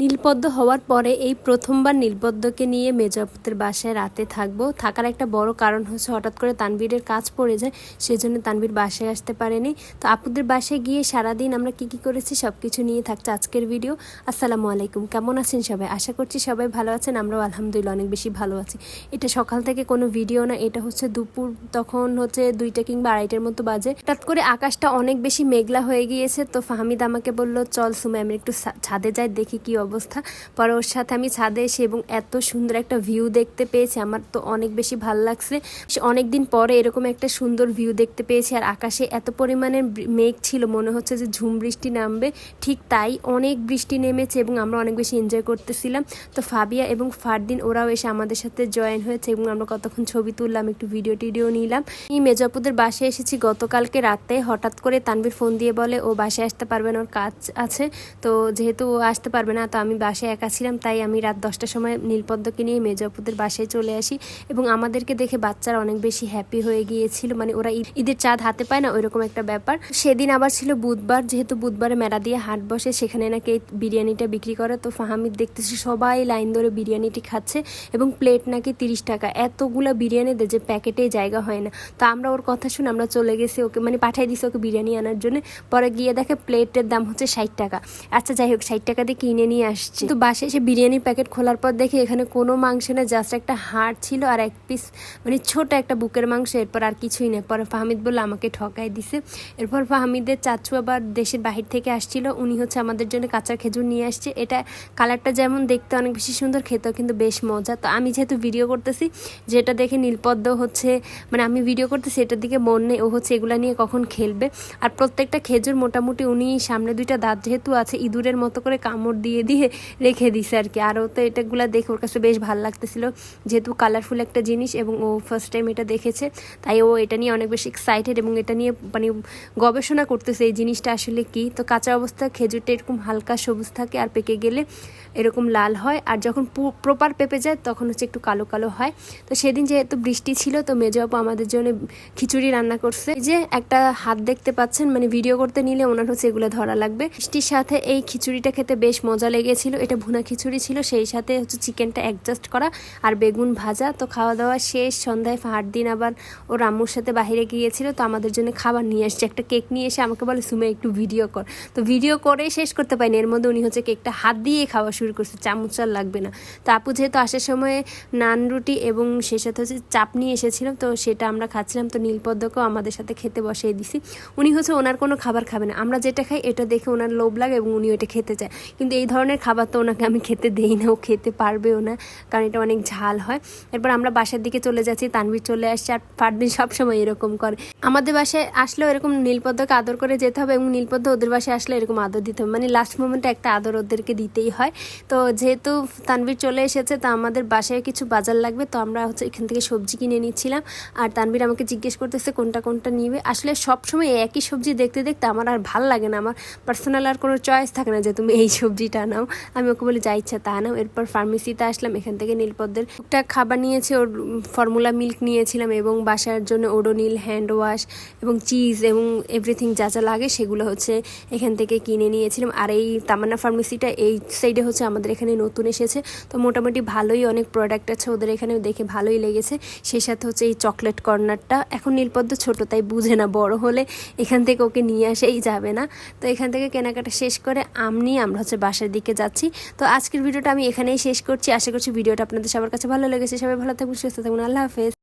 নীলপদ্ম হওয়ার পরে এই প্রথমবার নীলপদ্মকে নিয়ে মেজপুতের বাসায় রাতে থাকব। থাকার একটা বড় কারণ হচ্ছে হঠাৎ করে তানবীরের কাজ পড়ে যায়, সেজন্য তানবীর বাসায় আসতে পারেনি। তো আপুদের বাসায় গিয়ে সারাদিন আমরা কি কি করেছি সব কিছু নিয়ে থাকছে আজকের ভিডিও। আসসালামু আলাইকুম, কেমন আছেন সবাই? আশা করছি সবাই ভালো আছেন, আমরাও আলহামদুলিল্লাহ অনেক বেশি ভালো আছি। এটা সকাল থেকে কোনো ভিডিও না, এটা হচ্ছে দুপুর, তখন হচ্ছে দুইটা কিংবা আড়াইটার মতো বাজে। হঠাৎ করে আকাশটা অনেক বেশি মেঘলা হয়ে গিয়েছে, তো ফাহমিদ আমাকে বলল, চল সুমে আমি একটু ছাদে যাই, দেখি কি অবস্থা। পরে ওর সাথে আমি ছাদে এসে এবং এত সুন্দর একটা ভিউ দেখতে পেয়েছি, আমার তো অনেক বেশি ভালো লাগছে। অনেক দিন পরে এরকম একটা সুন্দর ভিউ দেখতে পেয়েছি আর আকাশে এত পরিমাণের মেঘ ছিল, মনে হচ্ছে যে ঝুম বৃষ্টি নামবে। ঠিক তাই অনেক বৃষ্টি নেমেছে এবং আমরা অনেক বেশি এনজয় করতেছিলাম। তো ফাবিয়া এবং ফারদিন ওরাও এসে আমাদের সাথে জয়েন হয়েছে এবং আমরা কতক্ষণ ছবি তুললাম, একটু ভিডিও টিডিও নিলাম। এই মেজাপুদের বাসায় এসেছি গতকালকে রাতে। হঠাৎ করে তানভীর ফোন দিয়ে বলে, ও বাসায় আসতে পারবে না, ওর কাজ আছে। তো যেহেতু ও আসতে পারবে না তো আমি বাসায় একা ছিলাম, তাই আমি রাত দশটার সময় নীলপদ্মকে নিয়ে মেজাপুদের বাসায় চলে আসি এবং আমাদেরকে দেখে বাচ্চারা অনেক বেশি হ্যাপি হয়ে গিয়েছিল। মানে ওরা ঈদ- ঈদের চাঁদ হাতে পায় না, ওইরকম একটা ব্যাপার। সেদিন আবার ছিল বুধবার, যেহেতু বুধবারে মেলা দিয়ে হাট বসে, সেখানে নাকি এই বিরিয়ানিটা বিক্রি করে। তো ফাহামিদ দেখতেছি সবাই লাইন ধরে বিরিয়ানিটি খাচ্ছে এবং প্লেট নাকি তিরিশ টাকা। এতগুলো বিরিয়ানি দেয় যে প্যাকেটে জায়গা হয় না। তো আমরা ওর কথা শুনে আমরা চলে গেছি ওকে মানে পাঠিয়ে দিছি ওকে বিরিয়ানি আনার জন্য। পরে গিয়ে দেখে প্লেটের দাম হচ্ছে ষাট টাকা। আচ্ছা যাই হোক, ষাট টাকা দিয়ে কিনে নিয়ে আসছে। তো বাসে এসে বিরিয়ানির প্যাকেট খোলার পর দেখে এখানে কোনো মাংস না জাস্ট একটা হাড় ছিল আর এক পিস মানে ছোট একটা বুকের মাংস, এরপর আর কিছুই নেই পরে ফাহমিদ বলল, আমাকে ঠকাই দিছে। এরপর ফাহমিদের চাচু আবার দেশের বাহির থেকে আসছিল। উনি হচ্ছে আমাদের জন্য কাঁচা খেজুর নিয়ে আসছে। এটা কালারটা যেমন দেখতে অনেক বেশি সুন্দর, খেতেও কিন্তু বেশ মজা। তো আমি যেহেতু ভিডিও করতেছি, যেটা দেখে নীলপদ্ম হচ্ছে মানে আমি ভিডিও করতেছি, এটার দিকে মন নেই। ও হচ্ছে এগুলো নিয়ে কখন খেলবে। আর প্রত্যেকটা খেজুর মোটামুটি উনি সামনে দুইটা দাঁত যেহেতু আছে, ইঁদুরের মতো করে কামড় দিয়ে দিয়ে রেখে দিছে আর কি। আর ও তো এটাগুলা দেখে ওর কাছে বেশ ভালো লাগতেছিল। যেহেতু কালারফুল একটা জিনিস এবং ও ফার্স্ট টাইম এটা দেখেছে, তাই ও এটা নিয়ে অনেক বেশি এক্সাইটেড এবং এটা নিয়ে মানে গবেষণা করতেছে এই জিনিসটা আসলে কি। তো কাঁচা অবস্থা, খেজুরটা এরকম হালকা সবুজ থাকে আর পেকে গেলে এরকম লাল হয়। আর যখন প্রপার পেপে যায়, তখন হচ্ছে একটু কালো কালো হয়। তো সেদিন যেহেতু বৃষ্টি ছিল, তো মেজো আপু আমাদের জন্য খিচুড়ি রান্না করছে। যে একটা হাত দেখতে পাচ্ছেন মানে ভিডিও করতে নিলে ওনার হচ্ছে এগুলো ধরা লাগবে। বৃষ্টির সাথে এই খিচুড়িটা খেতে বেশ মজা লেগেছিল এটা ভুনা খিচুড়ি ছিল, সেই সাথে হচ্ছে চিকেনটা অ্যাডজাস্ট করা আর বেগুন ভাজা। তো খাওয়া দাওয়া শেষ, সন্ধ্যায় ফাহার দিন আবার ও রাম্মুর সাথে বাইরে গিয়েছিল, তো আমাদের জন্য খাবার নিয়ে আসছে। একটা কেক নিয়ে এসে আমাকে বলে, সুমে, একটু ভিডিও কর। তো ভিডিও করে শেষ করতে পারিনি। এর মধ্যে উনি হচ্ছে কেকটা হাত দিয়ে খাওয়া শুরু করছে, চামচ আর লাগবে না। তো আপু যেহেতু আসার সময় নান, রুটি এবং সে সাথে হচ্ছে চাপ নিয়ে এসেছিলাম তো সেটা আমরা খাচ্ছিলাম। তো নীলপদ্মকেও আমাদের সাথে খেতে বসিয়ে দিছি। উনি হচ্ছে ওনার কোনো খাবার খাবে না। আমরা যেটা খাই, এটা দেখে ওনার লোভ লাগে এবং উনি ওটা খেতে চায়। কিন্তু এই ধরনের খাবার তো ওনাকে আমি খেতে দেই না, ও খেতে পারবেও না, কারণ এটা অনেক ঝাল হয়। এরপর আমরা বাসার দিকে চলে যাচ্ছি, তানভীর চলে আসছে আর ফারদিন সবসময় এরকম করে। আমাদের বাসায় আসলেও এরকম নীলপদ্মকে আদর করে যেতে হবে এবং নীলপদ্ম ওদের বাসায় আসলে এরকম আদর দিতে হবে। মানে লাস্ট মোমেন্টে একটা আদর ওদেরকে দিতেই হয়। তো যেহেতু তানভীর চলে এসেছে, তো আমাদের বাসায় কিছু বাজার লাগবে, তো আমরা হচ্ছে এখান থেকে সবজি কিনে নিচ্ছিলাম। আর তানভীর আমাকে জিজ্ঞেস করতেছে, কোনটা কোনটা নিবে? আসলে সবসময় একই সবজি দেখতে দেখতে আমার আর ভালো লাগে না। আমার পার্সোনাল আর কোনো চয়েস থাকে না যে তুমি এই সবজিটা নাও। আমি ওকে বলি, যা ইচ্ছা তা নাও। এরপর ফার্মেসিতে আসলাম। এখান থেকে নীলপদ্মের একটা খাবার নিয়েছে। ওর ফর্মুলা মিল্ক নিয়েছিলাম এবং বাসার জন্য ওডোনিল হ্যান্ড ওয়াশ এবং চিজ এবং এভরিথিং যা যা লাগে সেগুলো হচ্ছে এখান থেকে কিনে নিয়েছিলাম। আর এই তামান্না ফার্মেসিটা এই সাইডে হচ্ছে আমাদের এখানে নতুন এসেছে। তো মোটামুটি ভালোই অনেক প্রোডাক্ট আছে ওদের এখানে দেখে ভালোই লেগেছে। সেই সাথে হচ্ছে এই চকলেট কর্নারটা এখন নীলপদ্ম ছোট, তাই বুঝে না, বড় হলে এখান থেকে ওকে নিয়ে আসেই যাবে না। তো এখান থেকে কেনাকাটা শেষ করে আমনি আমরা হচ্ছে বাসার দিকে যাচ্ছি। তো আজকের ভিডিওটা আমি এখানেই শেষ করছি। আশা করছি ভিডিওটা আপনাদের সবার কাছে ভালো লেগেছে। সবাই ভালো থাকবেন সুস্থ থাকবেন আল্লাহ হাফেজ।